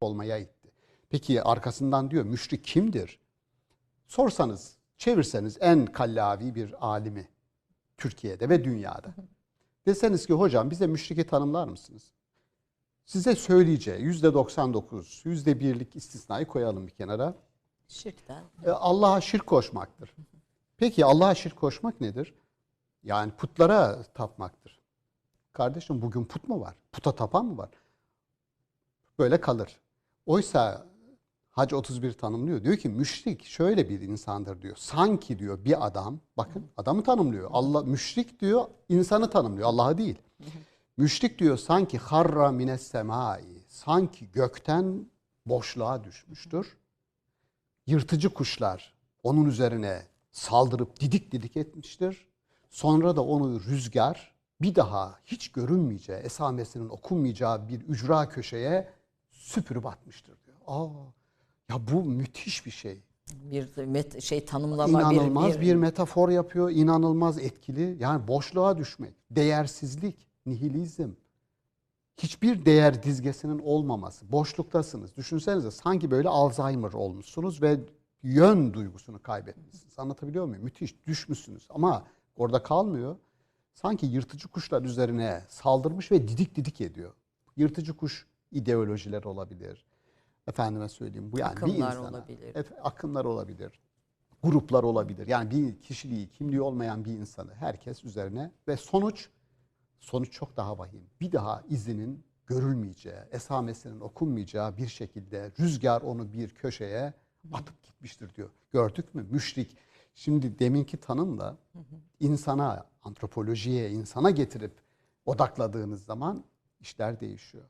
olmaya itti. Peki arkasından diyor müşrik kimdir? Sorsanız, çevirseniz en kallavi bir alimi Türkiye'de ve dünyada. Deseniz ki hocam bize müşriki tanımlar mısınız? Size söyleyeceği yüzde 99, yüzde birlik istisnayı koyalım bir kenara. Şirkten. E, Allah'a şirk koşmaktır. Peki Allah'a şirk koşmak nedir? Yani putlara tapmaktır. Kardeşim bugün put mu var? Puta tapan mı var? Böyle kalır. Oysa Hac 31 tanımlıyor. Diyor ki müşrik şöyle bir insandır diyor. Sanki diyor bir adam, bakın adamı tanımlıyor. Allah müşrik diyor, insanı tanımlıyor. Allah'ı değil. Müşrik diyor sanki harra mines semai. Sanki gökten boşluğa düşmüştür yırtıcı kuşlar onun üzerine saldırıp didik didik etmiştir. Sonra da onu rüzgar bir daha hiç görünmeyeceği, esamesinin okunmayacağı bir ücra köşeye süpürüp atmıştır diyor. Aa, ya bu müthiş bir şey. Bir met- şey tanımlama İnanılmaz bir, bir, metafor yapıyor, inanılmaz etkili. Yani boşluğa düşmek, değersizlik, nihilizm. Hiçbir değer dizgesinin olmaması. Boşluktasınız. Düşünsenize sanki böyle Alzheimer olmuşsunuz ve yön duygusunu kaybetmişsiniz. Anlatabiliyor muyum? Müthiş düşmüşsünüz ama orada kalmıyor. Sanki yırtıcı kuşlar üzerine saldırmış ve didik didik ediyor. Yırtıcı kuş ideolojiler olabilir. Efendime söyleyeyim bu yani bir Akımlar insana, olabilir. Efe- akımlar olabilir. Gruplar olabilir. Yani bir kişiliği, kimliği olmayan bir insanı herkes üzerine ve sonuç sonuç çok daha vahim. Bir daha izinin görülmeyeceği, esamesinin okunmayacağı bir şekilde rüzgar onu bir köşeye atıp gitmiştir diyor. Gördük mü? Müşrik. Şimdi deminki tanımla insana, antropolojiye, insana getirip odakladığınız zaman işler değişiyor.